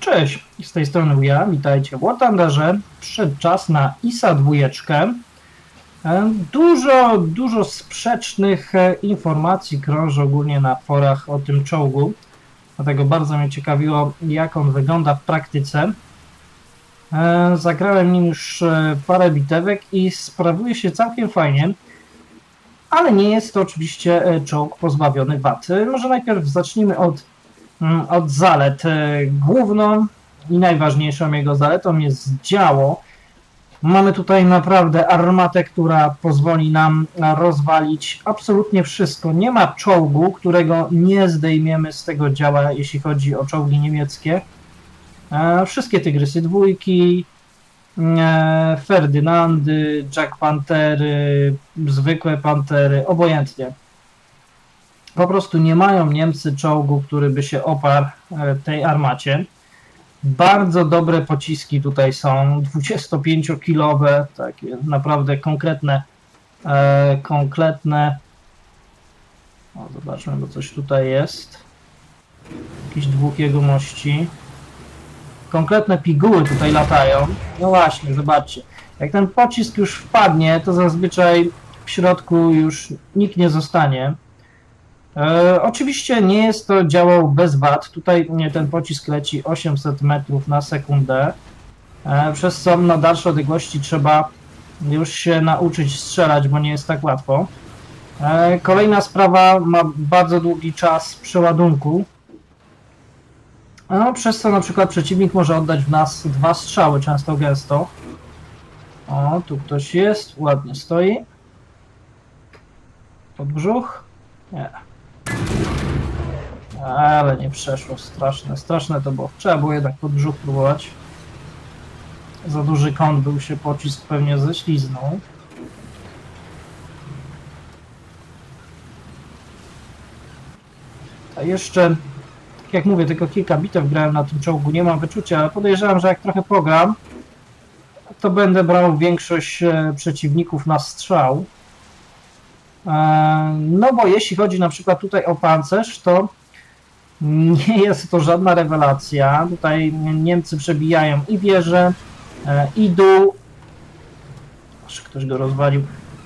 Cześć, z tej strony ja, witajcie w War Thunderze. Przyszedł czas na ISA dwójeczkę. E, Dużo, dużo sprzecznych e, informacji krąży ogólnie na forach o tym czołgu. Dlatego bardzo mnie ciekawiło, jak on wygląda w praktyce. E, Zagrałem nim już parę bitewek i sprawuje się całkiem fajnie. Ale nie jest to oczywiście czołg pozbawiony wad. Może najpierw zacznijmy od od zalet. E, Główną i najważniejszą jego zaletą jest działo. Mamy tutaj naprawdę armatę, która pozwoli nam rozwalić absolutnie wszystko. Nie ma czołgu, którego nie zdejmiemy z tego działa, jeśli chodzi o czołgi niemieckie. E, Wszystkie Tygrysy dwójki, e, Ferdynandy, Jack Pantery, zwykłe Pantery, obojętnie. Po prostu nie mają Niemcy czołgu, który by się oparł e, tej armacie. Bardzo dobre pociski tutaj są, 25-kilowe, takie naprawdę konkretne, e, konkretne. O, zobaczmy, bo coś tutaj jest. Jakieś dwujegomości. Konkretne piguły tutaj latają. No właśnie, zobaczcie. Jak ten pocisk już wpadnie, to zazwyczaj w środku już nikt nie zostanie. E, oczywiście nie jest to działał bez wad. Tutaj nie, ten pocisk leci 800 metrów na sekundę, e, przez co na dalsze odległości trzeba już się nauczyć strzelać, bo nie jest tak łatwo. E, kolejna sprawa ma bardzo długi czas przeładunku, no, przez co na przykład przeciwnik może oddać w nas dwa strzały, często gęsto. O, tu ktoś jest, ładnie stoi. Pod brzuch? Nie. Ale nie przeszło, straszne, straszne to było. Trzeba było jednak pod brzuch próbować. Za duży kąt był się pocisk pewnie ześliznął. A jeszcze, tak jak mówię, tylko kilka bitew grałem na tym czołgu, nie mam wyczucia, ale podejrzewam, że jak trochę pogram, to będę brał większość e, przeciwników na strzał. E, No bo jeśli chodzi na przykład tutaj o pancerz, to nie jest to żadna rewelacja. Tutaj Niemcy przebijają i wieżę, e, i dół. Aż ktoś go rozwalił.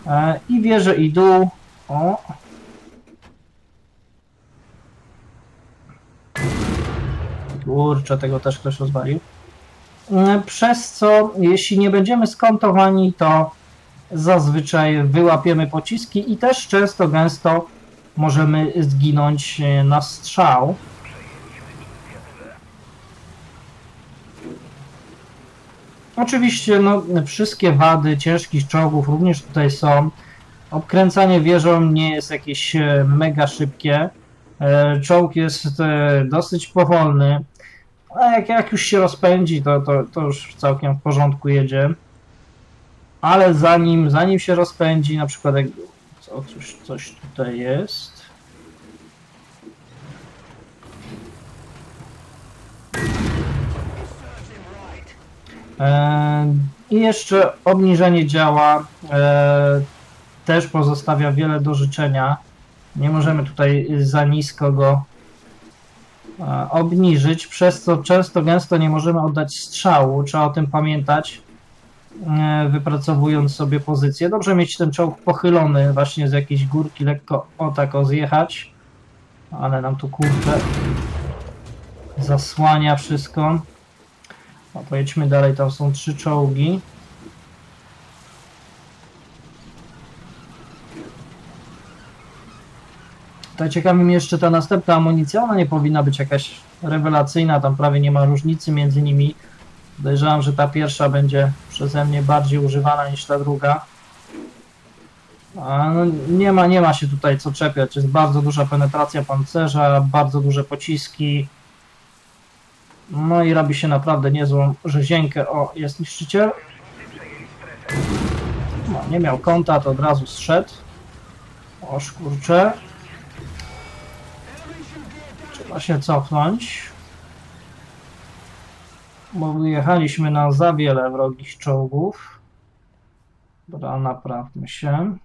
E, I wieżę, i dół. O. Kurczę, tego też ktoś rozwalił. E, Przez co, jeśli nie będziemy skontowani, to zazwyczaj wyłapiemy pociski i też często, gęsto możemy zginąć e, na strzał. Oczywiście no, wszystkie wady ciężkich czołgów również tutaj są. Obkręcanie wieżą nie jest jakieś e, mega szybkie. E, Czołg jest dosyć powolny. A jak, jak już się rozpędzi, to, to, to już całkiem w porządku jedzie. Ale zanim, zanim się rozpędzi, na przykład jak co, coś, tutaj jest. E, I jeszcze obniżenie działa e, też pozostawia wiele do życzenia. Nie możemy tutaj za nisko go e, obniżyć, przez co często, gęsto nie możemy oddać strzału. Trzeba o tym pamiętać, wypracowując sobie pozycję. Dobrze mieć ten czołg pochylony właśnie z jakiejś górki, lekko o tak o zjechać, ale nam tu kurde zasłania wszystko. No, pojedźmy dalej, tam są trzy czołgi. Tutaj ciekawi mnie jeszcze ta następna amunicja, ona nie powinna być jakaś rewelacyjna, tam prawie nie ma różnicy między nimi. Podejrzewam, że ta pierwsza będzie przeze mnie bardziej używana niż ta druga. No, nie, ma, nie ma się tutaj co czepiać, jest bardzo duża penetracja pancerza, bardzo duże pociski. No i robi się naprawdę niezłą rzezienkę. O, jest niszczyciel. No, nie miał kąta, to od razu zszedł. O, kurczę. Trzeba się cofnąć. Bo wyjechaliśmy na za wiele wrogich czołgów. Dobra, naprawmy się.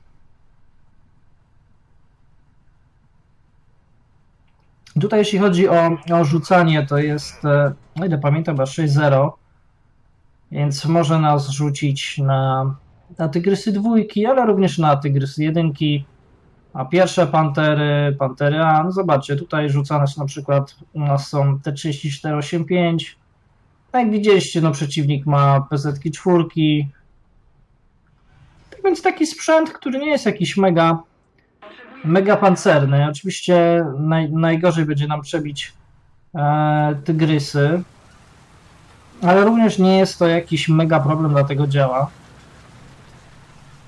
Tutaj jeśli chodzi o, o rzucanie, to jest, e, o ile pamiętam, chyba 6-0, więc może nas rzucić na, na Tygrysy dwójki, ale również na Tygrysy jedynki, a pierwsze Pantery, Pantery A, no zobaczcie, tutaj rzucane są na przykład, u nas są T3485, tak jak widzieliście, no przeciwnik ma PZ czwórki, tak więc taki sprzęt, który nie jest jakiś mega mega pancerny. Oczywiście naj, najgorzej będzie nam przebić e, tygrysy, ale również nie jest to jakiś mega problem dla tego działa.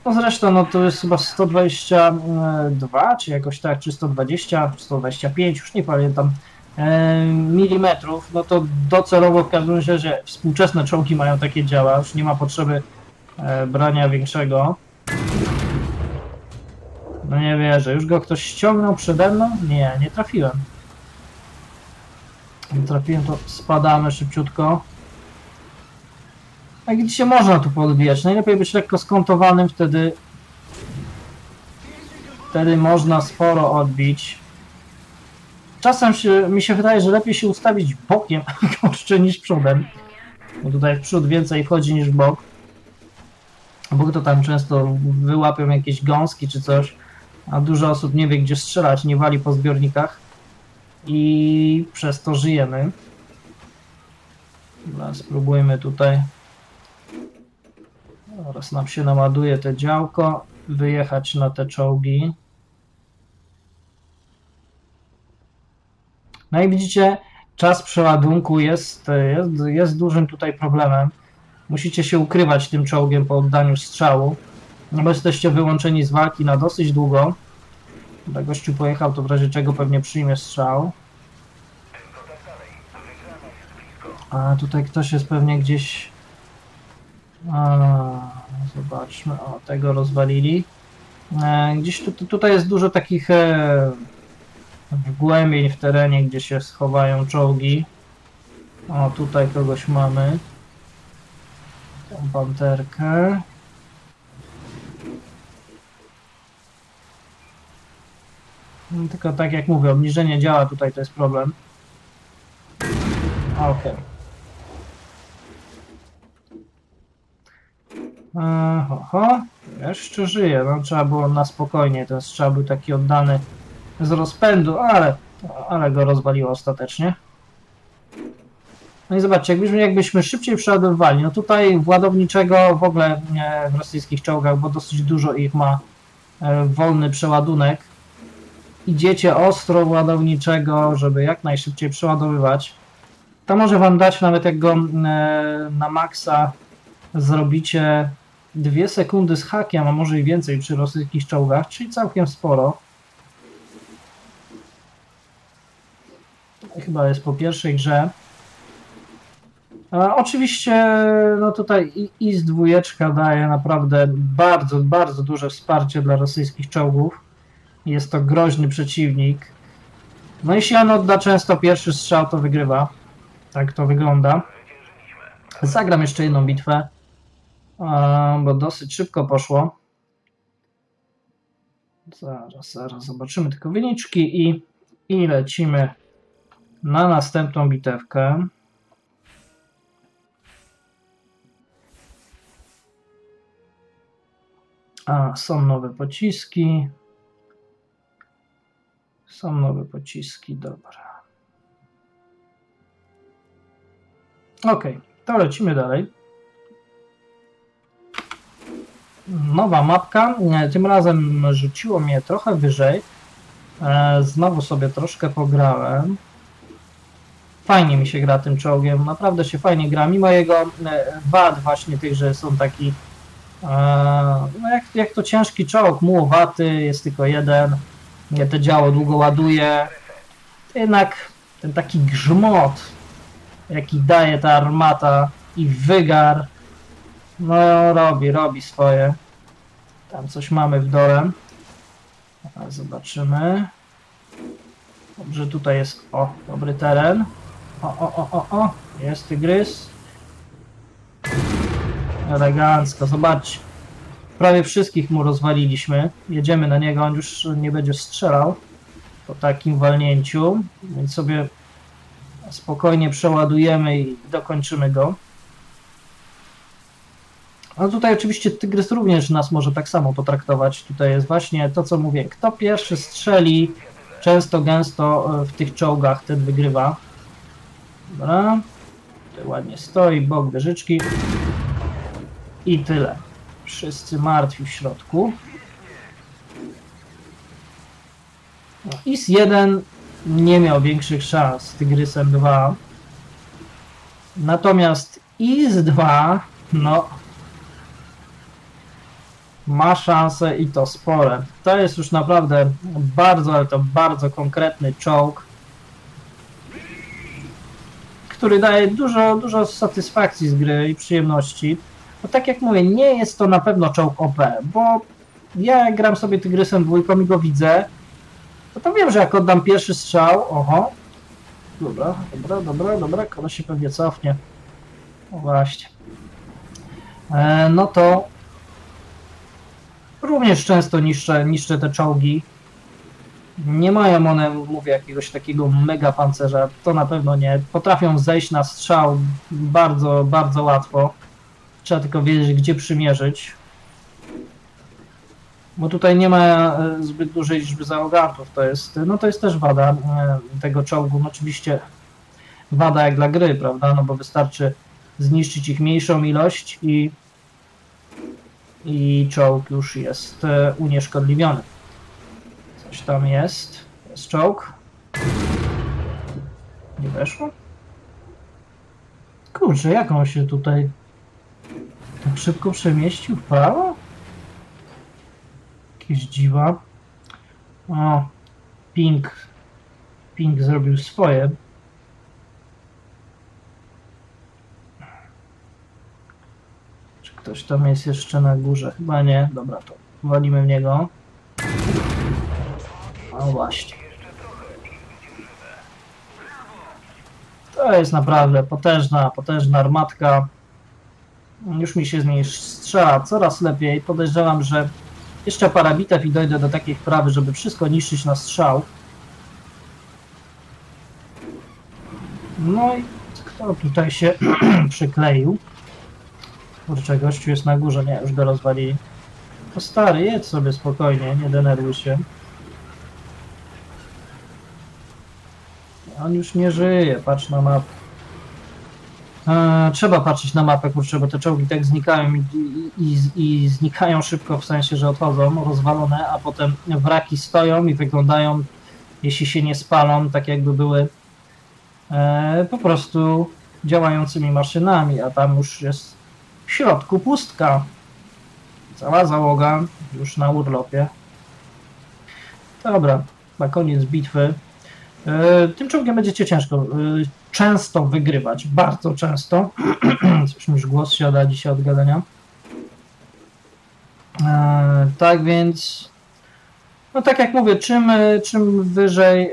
No zresztą no to jest chyba 122 czy jakoś tak, czy 120, 125, już nie pamiętam milimetrów, no to docelowo w każdym razie współczesne czołgi mają takie działa, już nie ma potrzeby e, brania większego. No nie wierzę, już go ktoś ściągnął przede mną? Nie, nie trafiłem. Nie trafiłem, to spadamy szybciutko. Jak widzicie, można tu podbijać. Najlepiej być lekko skontowanym, wtedy wtedy można sporo odbić. Czasem się, mi się wydaje, że lepiej się ustawić bokiem kurczę niż przodem. Bo tutaj w przód więcej wchodzi niż w bok. Bo to tam często wyłapią jakieś gąski czy coś a dużo osób nie wie gdzie strzelać, nie wali po zbiornikach i przez to żyjemy. Dobra, spróbujmy tutaj oraz nam się naładuje te działko, wyjechać na te czołgi. No i widzicie, czas przeładunku jest, jest, jest dużym tutaj problemem. Musicie się ukrywać tym czołgiem po oddaniu strzału. No bo jesteście wyłączeni z walki na dosyć długo. Dobra, gościu pojechał, to w razie czego pewnie przyjmie strzał. A tutaj ktoś jest pewnie gdzieś... A, zobaczmy, o, tego rozwalili. E, gdzieś tu, tutaj jest dużo takich e, wgłębień w terenie, gdzie się schowają czołgi. O, tutaj kogoś mamy. Tą panterkę. No, Tylko tak jak mówię, obniżenie działa tutaj to jest problem. Okej. Okay. Ho, ho. Jeszcze żyje. No, trzeba było na spokojnie. Ten strzał był taki oddany z rozpędu, ale, ale go rozwaliło ostatecznie. No i zobaczcie, jakbyśmy, jakbyśmy szybciej przeładowywali, no tutaj ładowniczego w ogóle nie, w rosyjskich czołgach, bo dosyć dużo ich ma e, wolny przeładunek, idziecie ostro ładowniczego, żeby jak najszybciej przeładowywać, to może wam dać nawet jak go e, na maksa zrobicie 2 sekundy z hakiem, a może i więcej przy rosyjskich czołgach, czyli całkiem sporo. Chyba jest po pierwszej grze. A oczywiście, no tutaj IS dwójeczka daje naprawdę bardzo, bardzo duże wsparcie dla rosyjskich czołgów. Jest to groźny przeciwnik. No jeśli on odda często pierwszy strzał, to wygrywa. Tak to wygląda. Zagram jeszcze jedną bitwę, a, bo dosyć szybko poszło. Zaraz, zaraz zobaczymy tylko wyniczki i, i lecimy na następną bitewkę. A, są nowe pociski. Są nowe pociski, dobra. Ok, to lecimy dalej. Nowa mapka. Tym razem rzuciło mnie trochę wyżej. E, Znowu sobie troszkę pograłem. Fajnie mi się gra tym czołgiem, naprawdę się fajnie gra, mimo jego e, wad właśnie tych, że są taki e, no jak, jak to ciężki czołg, mułowaty, jest tylko jeden, nie to działo długo ładuje, jednak ten taki grzmot, jaki daje ta armata i wygar, no robi, robi swoje. Tam coś mamy w dole. Zobaczymy. Dobrze, tutaj jest, o, dobry teren. O, o, o, o, o, jest tygrys. Elegancko, zobaczcie. Prawie wszystkich mu rozwaliliśmy. Jedziemy na niego, on już nie będzie strzelał. po takim walnięciu, więc sobie spokojnie przeładujemy i dokończymy go. A tutaj oczywiście Tygrys również nas może tak samo potraktować. Tutaj jest właśnie to, co mówię. Kto pierwszy strzeli, często, gęsto e, w tych czołgach, ten wygrywa. Dobra. Tutaj ładnie stoi, bok wieżyczki. I tyle. Wszyscy martwi w środku. No, IS 1 nie miał większych szans z Tygrysem 2. Natomiast IS 2, no, ma szanse i to spore. To jest już naprawdę bardzo, ale to bardzo konkretny czołg, który daje dużo, dużo satysfakcji z gry i przyjemności. Bo tak jak mówię, nie jest to na pewno czołg OP, bo ja gram sobie Tygrysem dwójką i go widzę, to, to wiem, że jak oddam pierwszy strzał, oho, dobra, dobra, dobra, dobra, koleś się pewnie cofnie. No właśnie. E, no to również często niszczę, niszczę te czołgi. Nie mają one, mówię, jakiegoś takiego mega pancerza, to na pewno nie. Potrafią zejść na strzał bardzo, bardzo łatwo. Trzeba tylko wiedzieć, gdzie przymierzyć. Bo tutaj nie ma e, zbyt dużej liczby załogantów. To jest, no to jest też wada e, tego czołgu. No oczywiście wada jak dla gry, prawda? No bo wystarczy zniszczyć ich mniejszą ilość i i czołg już jest e, unieszkodliwiony. Coś tam jest. Jest czołg. Nie weszło? Kurczę, jak on się tutaj tak szybko przemieścił w prawo? Jakieś dziwa. O, Pink. Pink zrobił swoje. Czy ktoś tam jest jeszcze na górze? Chyba nie. Dobra, to walimy w niego. To jest naprawdę potężna, potężna armatka. Już mi się z niej strzela coraz lepiej. Podejrzewam, że jeszcze parę bitew i dojdę do takiej wprawy, żeby wszystko niszczyć na strzał. No i kto tutaj się przykleił? Kurczę, gościu jest na górze, nie, już go rozwalili. To stary, jedź sobie spokojnie, nie denerwuj się. On już nie żyje, patrz na mapę. Trzeba patrzeć na mapę, kurczę, bo te czołgi tak znikają i, i, i znikają szybko, w sensie, że odchodzą rozwalone, a potem wraki stoją i wyglądają, jeśli się nie spalą, tak jakby były e, po prostu działającymi maszynami, a tam już jest w środku pustka. Cała załoga już na urlopie. Dobra, na koniec bitwy. E, Tym czołgiem będziecie ciężko, e, często wygrywać, bardzo często. Coś już głos siada dzisiaj od gadania. E, Tak więc, no tak jak mówię, czym, czym wyżej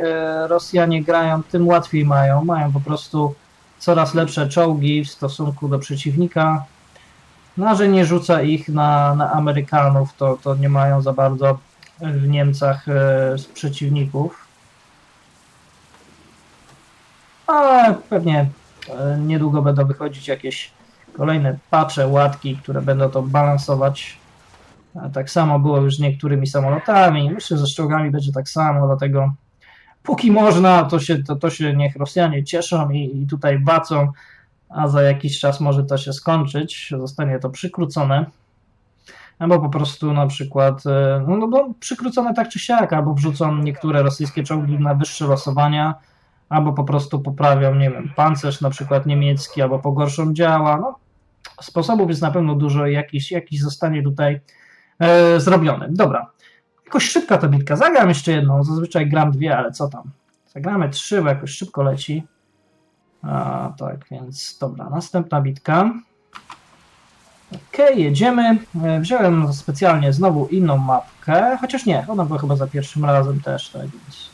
Rosjanie grają, tym łatwiej mają. Mają po prostu coraz lepsze czołgi w stosunku do przeciwnika. No, a że nie rzuca ich na, na Amerykanów, to, to nie mają za bardzo w Niemcach przeciwników. Ale pewnie e, niedługo będą wychodzić jakieś kolejne patche, łatki, które będą to balansować. A tak samo było już z niektórymi samolotami. Myślę, że z będzie tak samo, dlatego póki można, to się, to, to się niech Rosjanie cieszą i, i tutaj bacą, a za jakiś czas może to się skończyć, zostanie to przykrócone. Albo po prostu na przykład, e, no, no bo przykrócone tak czy siak, albo wrzucą niektóre rosyjskie czołgi na wyższe losowania, albo po prostu poprawią, nie wiem, pancerz na przykład niemiecki, albo pogorszą działa. No, sposobów jest na pewno dużo jakiś, jakiś zostanie tutaj e, zrobiony. Dobra, jakoś szybka ta bitka. Zagram jeszcze jedną, zazwyczaj gram dwie, ale co tam. Zagramy trzy, bo jakoś szybko leci. A, tak, więc dobra, następna bitka. Okej, jedziemy. E, Wziąłem specjalnie znowu inną mapkę, chociaż nie, ona była chyba za pierwszym razem też, tak więc...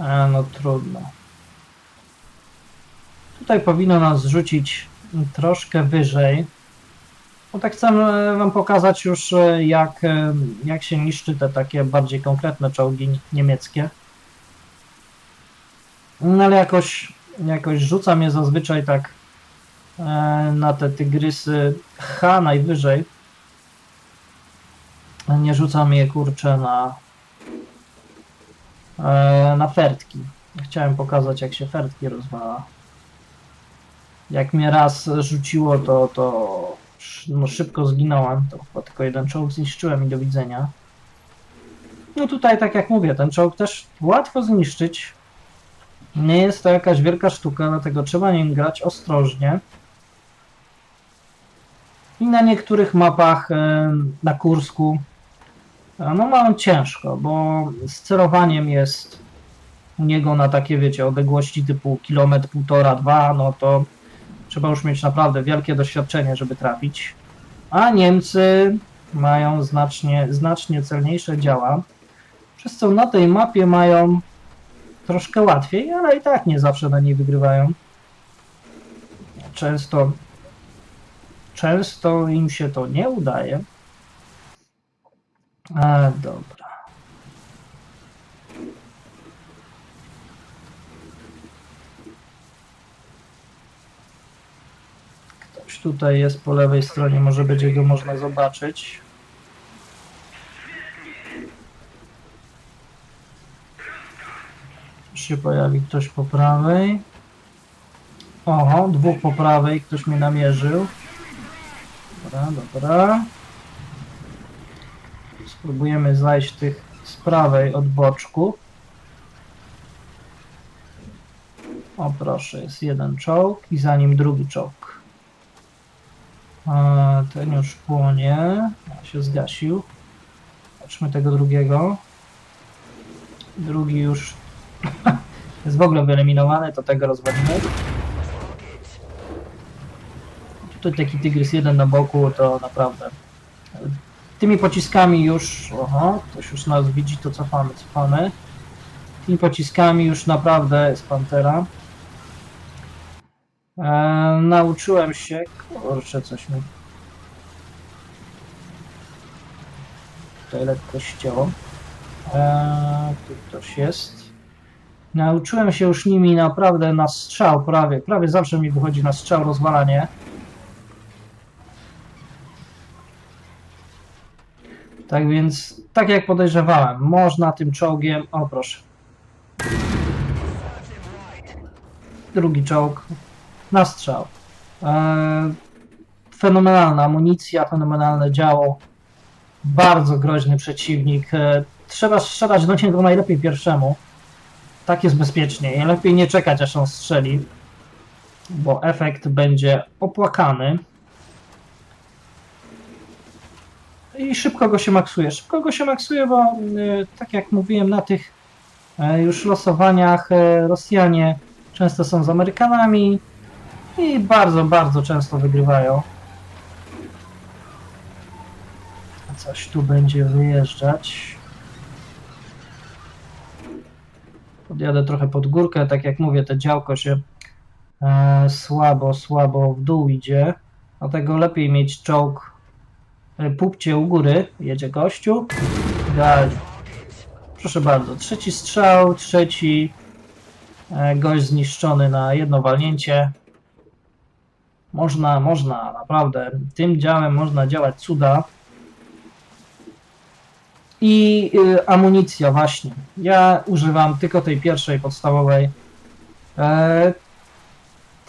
E, no trudno. Tutaj powinno nas rzucić troszkę wyżej. Bo tak chcę wam pokazać już e, jak, e, jak się niszczy te takie bardziej konkretne czołgi niemieckie. No ale jakoś, jakoś rzuca mnie zazwyczaj tak e, na te tygrysy H najwyżej. Nie rzuca mnie kurczę na na fertki. Chciałem pokazać jak się fertki rozwala. Jak mnie raz rzuciło to, to no, szybko zginąłem. To chyba tylko jeden czołg zniszczyłem i do widzenia. No tutaj tak jak mówię, ten czołg też łatwo zniszczyć. Nie jest to jakaś wielka sztuka, dlatego trzeba nim grać ostrożnie. I na niektórych mapach e, na Kursku no mam ciężko, bo z celowaniem jest u niego na takie, wiecie, odległości typu kilometr, półtora, dwa, no to trzeba już mieć naprawdę wielkie doświadczenie, żeby trafić. A Niemcy mają znacznie, znacznie celniejsze działa, przez co na tej mapie mają troszkę łatwiej, ale i tak nie zawsze na niej wygrywają. Często, często im się to nie udaje. A, dobra. Ktoś tutaj jest po lewej stronie, może będzie go można zobaczyć. się pojawi ktoś po prawej. Oho, dwóch po prawej, ktoś mnie namierzył. Dobra, dobra. Spróbujemy zajść tych z prawej od boczku. O proszę, jest jeden czołg i za nim drugi czołg. Ten już płonie. Się zgasił. Zobaczmy tego drugiego. Drugi już jest w ogóle wyeliminowany, to tego rozwalimy. Tutaj taki tygrys jeden na boku, to naprawdę. Tymi pociskami już. Oho, ktoś już nas widzi, to cofamy, cofamy. Tymi pociskami już naprawdę jest pantera. E, nauczyłem się. Kurczę, coś mi. Tutaj lekko ścięło. E, tu ktoś jest. Nauczyłem się już nimi naprawdę na strzał, prawie. Prawie zawsze mi wychodzi na strzał rozwalanie. Tak więc, tak jak podejrzewałem, można tym czołgiem. O proszę. Drugi czołg na strzał. E, fenomenalna amunicja, fenomenalne działo. Bardzo groźny przeciwnik. E, trzeba strzelać do niego najlepiej pierwszemu. Tak jest bezpieczniej. Lepiej nie czekać, aż on strzeli, bo efekt będzie opłakany. I szybko go się maksuje. Szybko go się maksuje, bo y, tak jak mówiłem, na tych y, już losowaniach y, Rosjanie często są z Amerykanami i bardzo, bardzo często wygrywają. Coś tu będzie wyjeżdżać. Podjadę trochę pod górkę, tak jak mówię, te działko się e, słabo, słabo w dół idzie. Dlatego lepiej mieć czołg e, pupcie u góry. Jedzie gościu. Idealnie. Proszę bardzo, trzeci strzał, trzeci e, gość zniszczony na jedno walnięcie. Można, można, naprawdę. Tym działem można działać cuda. I y, amunicja właśnie. Ja używam tylko tej pierwszej podstawowej. E,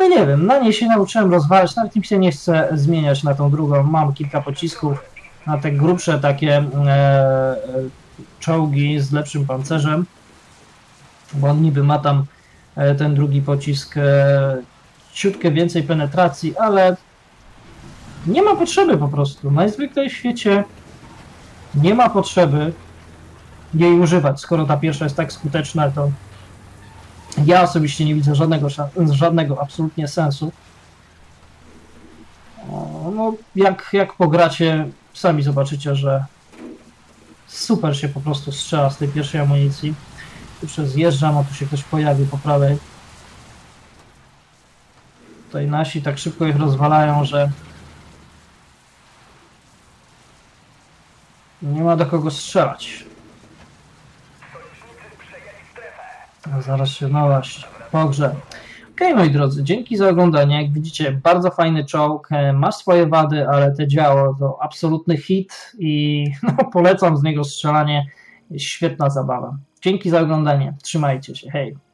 to nie wiem, na niej się nauczyłem rozwalać, nawet mi się nie chce zmieniać na tą drugą. Mam kilka pocisków na te grubsze takie e, e, czołgi z lepszym pancerzem, bo on niby ma tam e, ten drugi pocisk e, ciutkę więcej penetracji, ale nie ma potrzeby po prostu. Najzwyklej w świecie nie ma potrzeby jej używać, skoro ta pierwsza jest tak skuteczna, to ja osobiście nie widzę żadnego, żadnego absolutnie sensu. No, jak, jak pogracie, sami zobaczycie, że super się po prostu strzela z tej pierwszej amunicji. Tu się zjeżdżam, a tu się ktoś pojawił po prawej. Tutaj nasi tak szybko ich rozwalają, że Nie ma do kogo strzelać. A zaraz się, no właśnie. po grze. Okej, moi drodzy, dzięki za oglądanie. Jak widzicie, bardzo fajny czołg. e, Ma swoje wady, ale te działo to absolutny hit i no, polecam z niego strzelanie. Świetna zabawa. Dzięki za oglądanie. Trzymajcie się. Hej.